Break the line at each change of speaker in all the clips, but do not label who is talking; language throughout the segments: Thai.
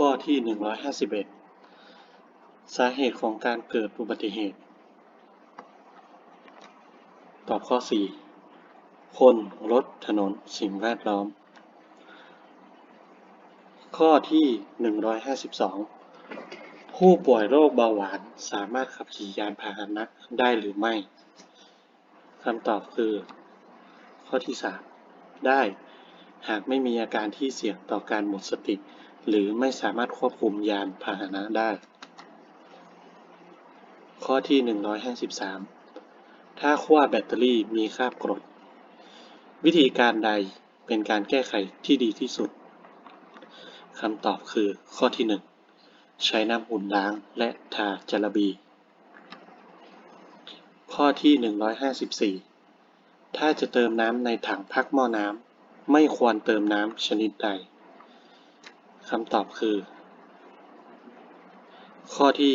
ข้อที่ 151 สาเหตุของการเกิดอุบัติเหตุ ตอบข้อ 4 คน รถ ถนน สิ่งแวดล้อม ข้อที่ 152 ผู้ป่วยโรคเบาหวานสามารถขับขี่ยานพาหนะได้หรือไม่ คำตอบคือ ข้อที่ 3 ได้หากไม่มีอาการที่เสี่ยงต่อการหมดสติ หรือไม่สามารถควบคุมยานพาหนะได้ ข้อที่ 153 ถ้าขั้วแบตเตอรี่มีคราบกรด วิธีการใดเป็นการแก้ไขที่ดีที่สุดคำตอบคือข้อที่ 1 ใช้น้ำอุ่นล้างและทาจาระบี ข้อที่ 154 ถ้าจะเติมน้ำในถังพักหม้อน้ำไม่ควรเติมน้ำชนิดใด คำตอบคือ ข้อที่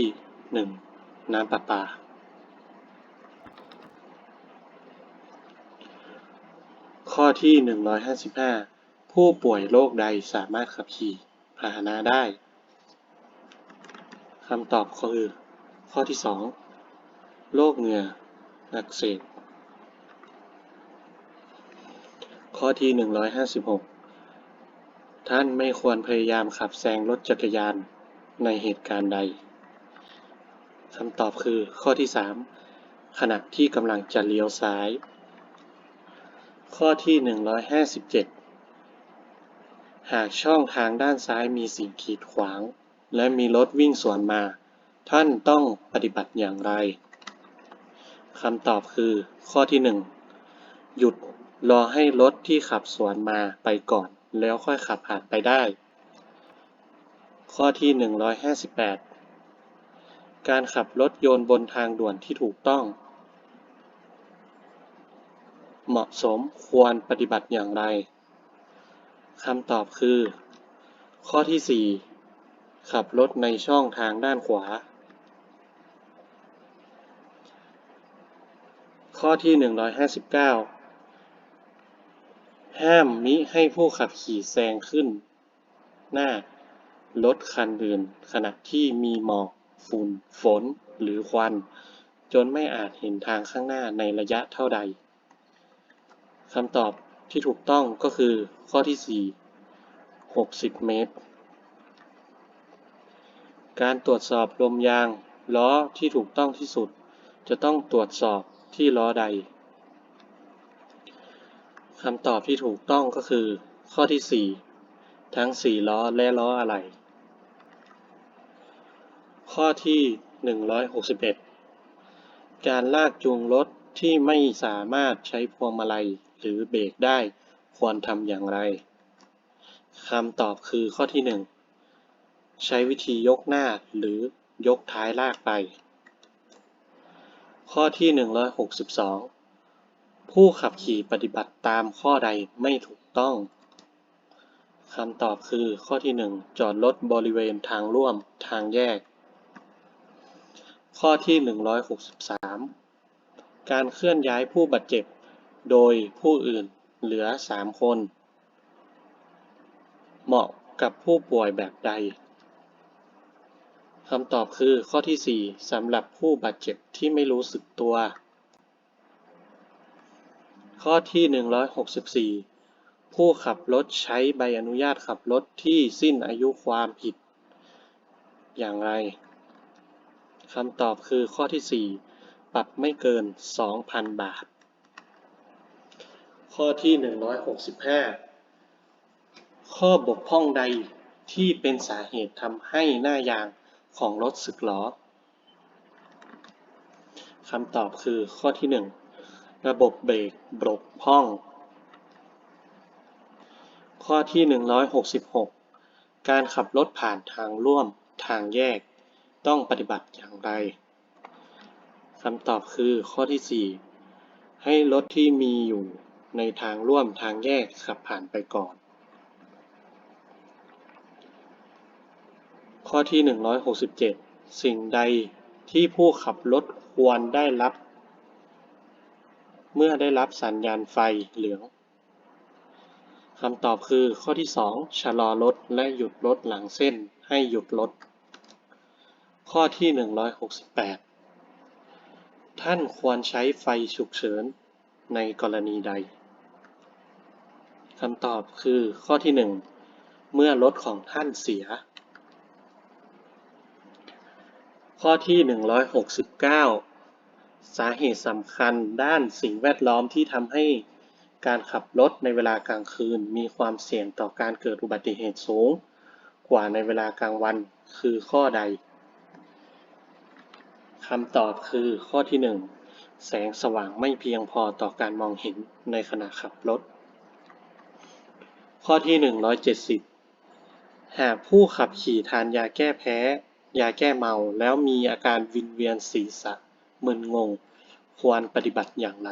1 น้ำประปา ข้อที่ 155 ผู้ป่วยโรคใดสามารถขับขี่พาหนะได้คำตอบคือ ข้อที่ 2 โรคเหงื่ออักเสบข้อที่ 156 ท่านไม่ควรพยายามขับแซงรถจักรยานในเหตุการณ์ใดคำตอบคือข้อที่ 3 ขณะที่กำลังจะเลี้ยวซ้าย ข้อที่ 157 หากช่องทางด้านซ้ายมีสิ่งกีดขวาง และมีรถวิ่งสวนมา ท่านต้องปฏิบัติอย่างไรคำตอบคือข้อที่ 1 หยุดรอให้รถที่ขับสวนมาไปก่อน แล้วค่อยขับผ่านไปได้ ข้อที่ 158 การขับรถยนต์บนทางด่วนที่ถูกต้อง เหมาะสมควรปฏิบัติอย่างไรคำตอบคือ ข้อที่ 4 ขับรถในช่องทางด้านขวา ข้อที่ 159 ห้ามมิให้ผู้ขับขี่แซงขึ้น หน้ารถคันอื่น ขณะที่มีหมอกฝุ่น ฝน หรือควัน จนไม่อาจเห็นทางข้างหน้าในระยะเท่าใดคำตอบที่ถูกต้องก็คือข้อที่ 4 60 เมตร การตรวจสอบลมยาง ล้อที่ถูกต้องที่สุด จะต้องตรวจสอบที่ล้อใด คำตอบที่ถูกต้องก็คือ ข้อที่ 4 ทั้ง 4 ล้อและล้ออะไหล่ข้อที่ 161 การลากจูงรถที่ไม่สามารถใช้พวงมาลัยหรือเบรกได้ควรทำอย่างไรคำตอบคือข้อที่ 1 ใช้วิธียกหน้าหรือยกท้ายลากไป ข้อที่ 162 ผู้ขับขี่ปฏิบัติตามข้อใดไม่ถูกต้องคำตอบคือข้อที่ 1 จอดรถบริเวณทางร่วมทางแยก ข้อที่ 163 การเคลื่อนย้ายผู้บาดเจ็บ โดยผู้อื่นเหลือ 3 คน เหมาะกับผู้ป่วยแบบใดคำตอบคือข้อที่ 4สำหรับผู้บาดเจ็บที่ไม่รู้สึกตัว ข้อที่ 164 ผู้ขับรถใช้ใบอนุญาตขับรถที่สิ้นอายุความผิด อย่างไรคำตอบคือข้อที่ 4 ปรับไม่เกิน 2,000 บาท ข้อที่ 165 ข้อบกพร่องใดที่เป็นสาเหตุทำให้หน้ายางของรถสึกหรอคำตอบคือข้อที่ 1 ระบบเบรกบกพร่อง ข้อที่ 166 การขับรถผ่านทางร่วมทางแยก ต้องปฏิบัติอย่างไรคำตอบคือข้อที่ 4 ให้รถที่มีอยู่ในทางร่วมทางแยกขับผ่านไปก่อน ข้อที่ 167 สิ่งใดที่ผู้ขับรถควรได้รับ เมื่อได้รับสัญญาณไฟเหลืองคำตอบคือข้อที่ 2 ชะลอรถและหยุดรถหลังเส้นให้หยุดรถ ข้อที่ 168 ท่านควรใช้ไฟฉุกเฉินในกรณีใดคำตอบคือข้อที่ 1 เมื่อรถของท่านเสีย ข้อที่ 169 สาเหตุสำคัญด้านสิ่งแวดล้อมที่ทำให้การขับรถในเวลากลางคืน มีความเสี่ยงต่อการเกิดอุบัติเหตุสูง กว่าในเวลากลางวันคือข้อใดคำตอบคือข้อที่ 1 แสงสว่างไม่เพียงพอต่อการมองเห็นในขณะขับรถ ข้อที่ 170 หากผู้ขับขี่ทานยาแก้แพ้ ยาแก้เมาแล้วมีอาการวิงเวียนศีรษะ มึนงง ควรปฏิบัติอย่างไร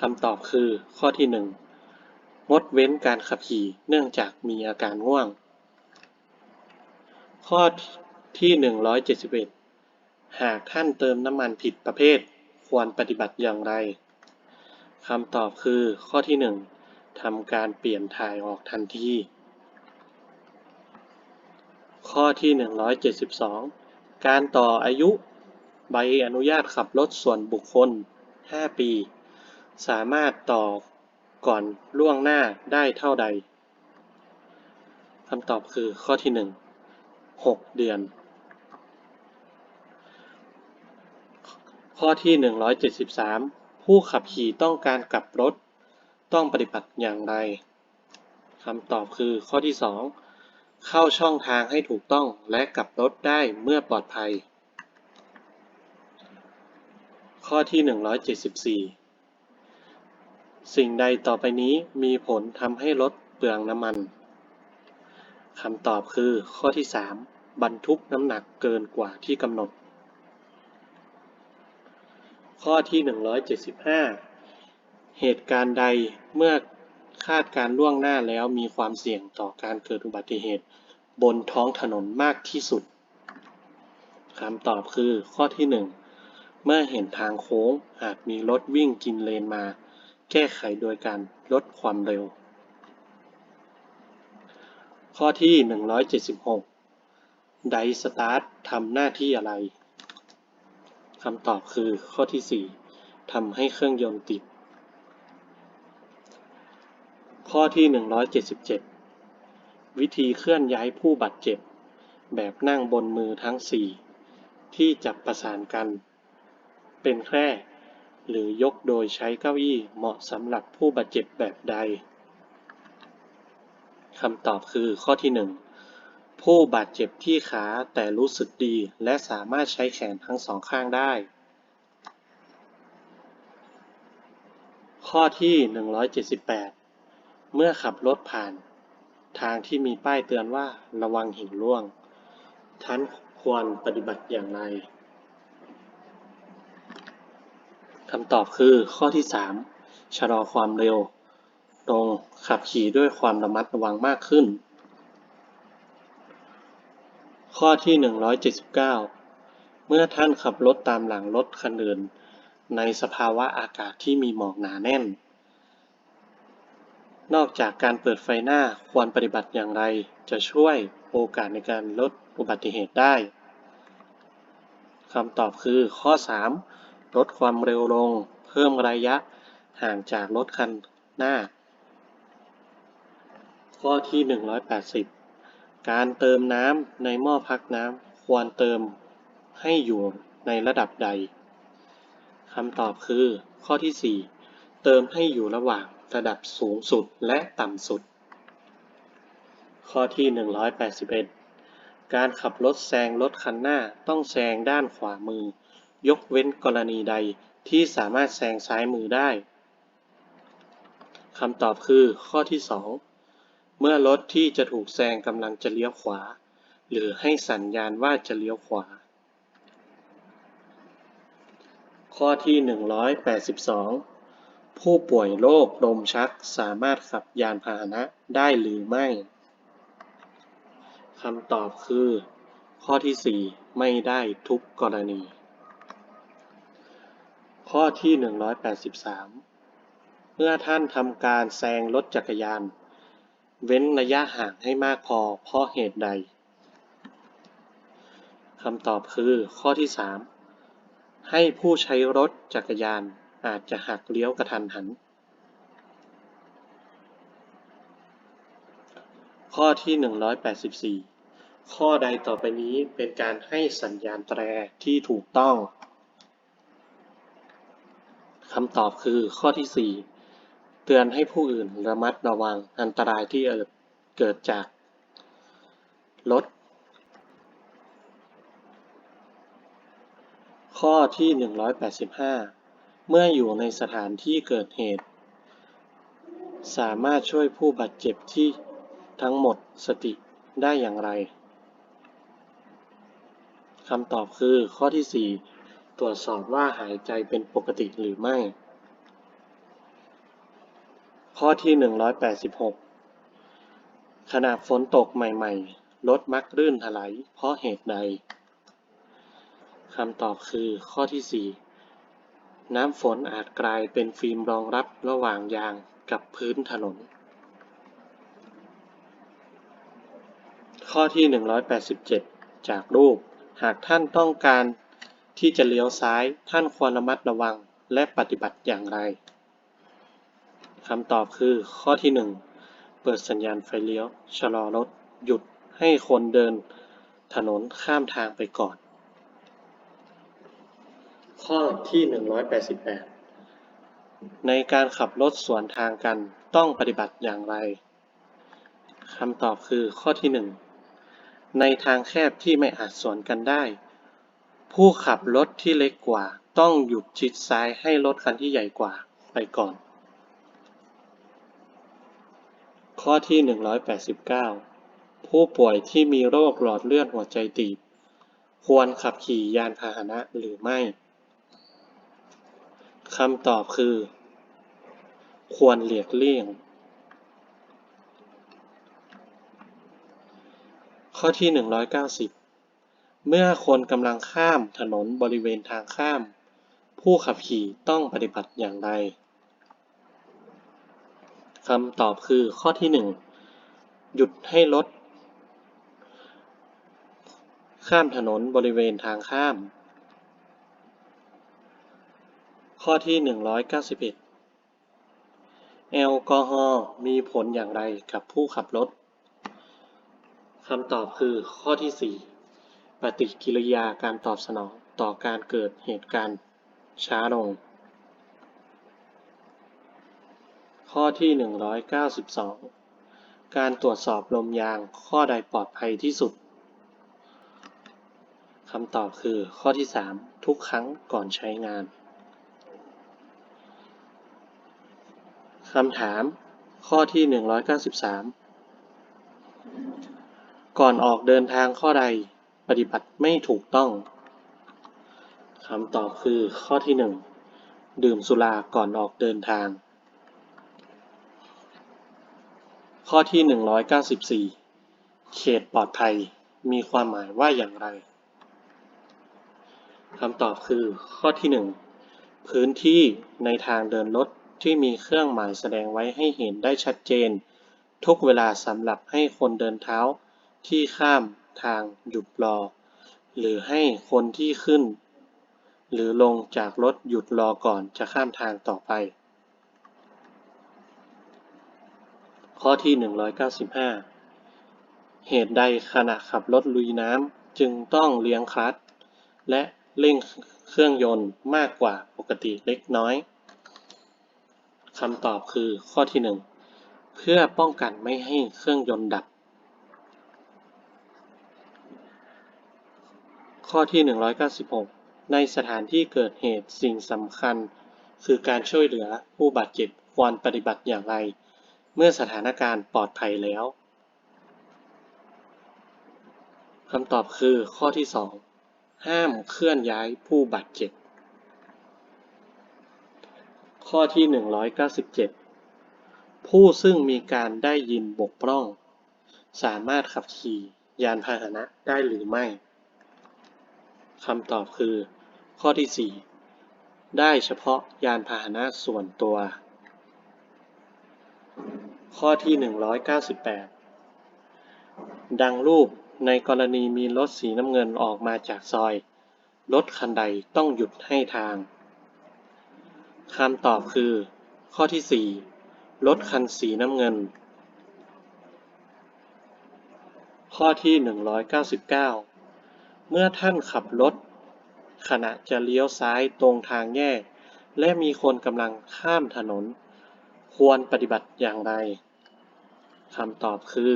คำตอบคือข้อที่ 1 งดเว้นการขับขี่เนื่องจากมีอาการง่วง ข้อที่ 171 หากท่านเติมน้ำมันผิดประเภท ควรปฏิบัติอย่างไรคำตอบคือข้อที่ 1ทำการเปลี่ยนถ่ายออกทันที ข้อที่ 172 การต่ออายุ ใบอนุญาตขับรถส่วนบุคคล 5 ปี สามารถต่อก่อนล่วงหน้าได้เท่าใดคำตอบคือข้อที่ 1 6 เดือน ข้อที่ 173 ผู้ขับขี่ต้องการกลับรถต้องปฏิบัติอย่างไรคำตอบคือข้อที่ 2 เข้าช่องทางให้ถูกต้องและกลับรถได้เมื่อปลอดภัย ข้อที่ 174 สิ่งใดต่อไปนี้มีผลทำให้รถเปลืองน้ำมันคำตอบคือข้อที่ 3 บรรทุกน้ำหนักเกินกว่าที่กำหนด ข้อที่ 175 เหตุการณ์ใดเมื่อคาดการล่วงหน้าแล้วมีความเสี่ยงต่อการเกิดอุบัติเหตุบนท้องถนนมากที่สุดคำตอบคือข้อที่ 1 เมื่อเห็นทางโค้งอาจมีรถวิ่งกินเลนมา แก้ไขโดยการลดความเร็ว ข้อที่ 176 ไดสตาร์ททำหน้าที่อะไรคำตอบคือข้อที่ 4ทำให้เครื่องยนต์ติด ข้อที่ 177 วิธีเคลื่อนย้ายผู้บาดเจ็บ แบบนั่งบนมือทั้ง 4 ที่จับประสานกัน เป็นแคร่ หรือยกโดยใช้เก้าอี้เหมาะสำหรับผู้บาดเจ็บแบบใดคำตอบคือข้อที่ 1 ผู้บาดเจ็บที่ขาแต่รู้สึกดีและสามารถใช้แขนทั้งสองข้างได้ ข้อที่ 178 เมื่อขับรถผ่าน ทางที่มีป้ายเตือนว่าระวังหินร่วง ท่านควรปฏิบัติอย่างไร คำตอบคือข้อที่ 3 ชะลอความเร็วลงขับขี่ด้วยความระมัดระวังมากขึ้น ข้อที่ 179 เมื่อท่านขับรถตามหลังรถคันอื่น ในสภาวะอากาศที่มีหมอกหนาแน่น นอกจากการเปิดไฟหน้าควรปฏิบัติอย่างไร จะช่วยโอกาสในการลดอุบัติเหตุได้คำตอบคือข้อ 3 ลดความเร็วลง เพิ่มระยะห่างจากรถคันหน้า ข้อที่ 180 การเติมน้ำในหม้อพักน้ำควรเติมให้อยู่ในระดับใดคำตอบคือ ข้อที่ 4 เติมให้อยู่ระหว่างระดับสูงสุดและต่ำสุด ข้อที่ 181 การขับรถแซงรถคันหน้าต้องแซงด้านขวามือ ยกเว้นกรณีใดที่สามารถแซงซ้ายมือได้คำตอบคือข้อที่ 2 เมื่อรถที่จะถูกแซงกำลังจะเลี้ยวขวา หรือให้สัญญาณว่าจะเลี้ยวขวา ข้อที่ 182 ผู้ป่วยโรคลมชักสามารถขับยานพาหนะได้หรือไม่คำตอบคือ ข้อที่ 4 ไม่ได้ทุกกรณี ข้อที่ 183 เมื่อท่านทำการแซงรถจักรยาน เว้นระยะห่างให้มากพอเพราะเหตุใดคำตอบคือข้อที่ 3 ให้ผู้ใช้รถจักรยานอาจจะหักเลี้ยวกระทันหัน ข้อที่ 184 ข้อใดต่อไปนี้เป็นการให้สัญญาณแตรที่ถูกต้อง คำตอบคือข้อที่ 4 เตือนให้ผู้อื่นระมัดระวังอันตรายที่เกิดจากรถข้อที่ 185 เมื่ออยู่ในสถานที่เกิดเหตุ สามารถช่วยผู้บาดเจ็บที่ทั้งหมดสติได้อย่างไรคำตอบคือข้อที่ 4 ตรวจสอบว่าหายใจเป็นปกติหรือไม่ ข้อที่ 186 ขณะฝนตกใหม่ ๆ รถมักลื่นถลายเพราะเหตุใดคำตอบคือข้อที่ 4 น้ำฝนอาจกลายเป็นฟิล์มรองรับระหว่างยางกับพื้นถนน ข้อที่ 187 จากรูป หากท่านต้องการ ที่จะเลี้ยวซ้ายท่านควรระมัดระวังและปฏิบัติอย่างไรคำตอบคือข้อที่ 1 เปิดสัญญาณไฟเลี้ยว ชะลอรถ หยุดให้คนเดินถนนข้ามทางไปก่อน ข้อที่ 188 ในการขับรถสวนทางกันต้องปฏิบัติอย่างไรคำตอบคือข้อที่ 1 ในทางแคบที่ไม่อาจสวนกันได้ ผู้ขับรถที่เล็กกว่า ต้องหยุดชิดซ้ายให้รถคันที่ใหญ่กว่าไปก่อน ข้อที่ 189 ผู้ป่วยที่มีโรคหลอดเลือดหัวใจตีบ ควรขับขี่ยานพาหนะหรือไม่คำตอบคือ ควรหลีกเลี่ยง ข้อที่ 190 เมื่อคนกำลังข้ามถนนบริเวณทางข้าม ผู้ขับขี่ต้องปฏิบัติอย่างไรคำตอบคือข้อที่ 1 หยุดให้รถข้ามถนนบริเวณทางข้าม ข้อที่ 191 แอลกอฮอล์มีผลอย่างไรกับผู้ขับรถคำตอบคือข้อที่ 4 ฏิกิริยาการตอบสนองต่อการเกิดเหตุการณ์ช้าลง ข้อที่ 192 การตรวจสอบลมยางข้อใดปลอดภัยที่สุดคำตอบคือข้อที่ 3 ทุกครั้งก่อนใช้งานคำถาม ข้อที่ 193 ก่อนออกเดินทางข้อใด ปฏิบัติไม่ถูกต้องคำตอบคือข้อที่1ดื่มสุราก่อนออกเดินทาง ข้อที่ 194 เขตปลอดภัยมีความหมายว่าอย่างไรคำตอบคือข้อที่ 1 พื้นที่ในทางเดินรถที่มีเครื่องหมายแสดงไว้ให้เห็นได้ชัดเจน ทุกเวลาสำหรับให้คนเดินเท้าที่ข้าม ทางหยุดรอ หรือให้คนที่ขึ้น หรือลงจากรถหยุดรอก่อนจะข้ามทางต่อไป ข้อที่ 195 เหตุใดขณะขับรถลุยน้ำจึงต้องเลี้ยงคลัตช์และเร่งเครื่องยนต์มากกว่าปกติเล็กน้อยคำตอบคือข้อที่ 1 เพื่อป้องกันไม่ให้เครื่องยนต์ดับ ข้อที่ 196 ในสถานที่เกิดเหตุสิ่งสำคัญ คือการช่วยเหลือผู้บาดเจ็บควรปฏิบัติอย่างไร เมื่อสถานการณ์ปลอดภัยแล้วคำตอบคือข้อที่ 2 ห้ามเคลื่อนย้ายผู้บาดเจ็บ ข้อที่ 197 ผู้ซึ่งมีการได้ยินบกพร่อง สามารถขับขี่ยานพาหนะได้หรือไม่ คำตอบคือ ข้อที่ 4 ได้เฉพาะยานพาหนะส่วนตัว ข้อที่ 198 ดังรูปในกรณีมีรถสีน้ำเงินออกมาจากซอย รถคันใดต้องหยุดให้ทาง คำตอบคือ ข้อที่ 4 รถคันสีน้ำเงิน ข้อที่ 199 เมื่อท่านขับรถ ขณะจะเลี้ยวซ้ายตรงทางแยก และมีคนกำลังข้ามถนน ควรปฏิบัติอย่างไรคำตอบคือ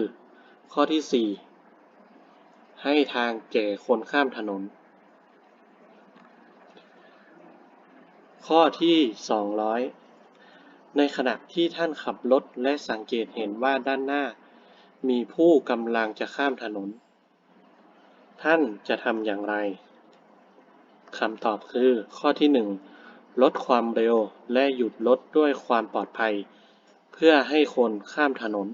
ข้อที่ 4 ให้ทางแก่คนข้ามถนน ข้อที่ 200 ในขณะที่ท่านขับรถและสังเกตเห็นว่าด้านหน้า มีผู้กำลังจะข้ามถนน ท่านจะทำอย่างไรคำตอบคือข้อที่ 1 ลดความเร็วและหยุดรถด้วยความปลอดภัย เพื่อให้คนข้ามถนน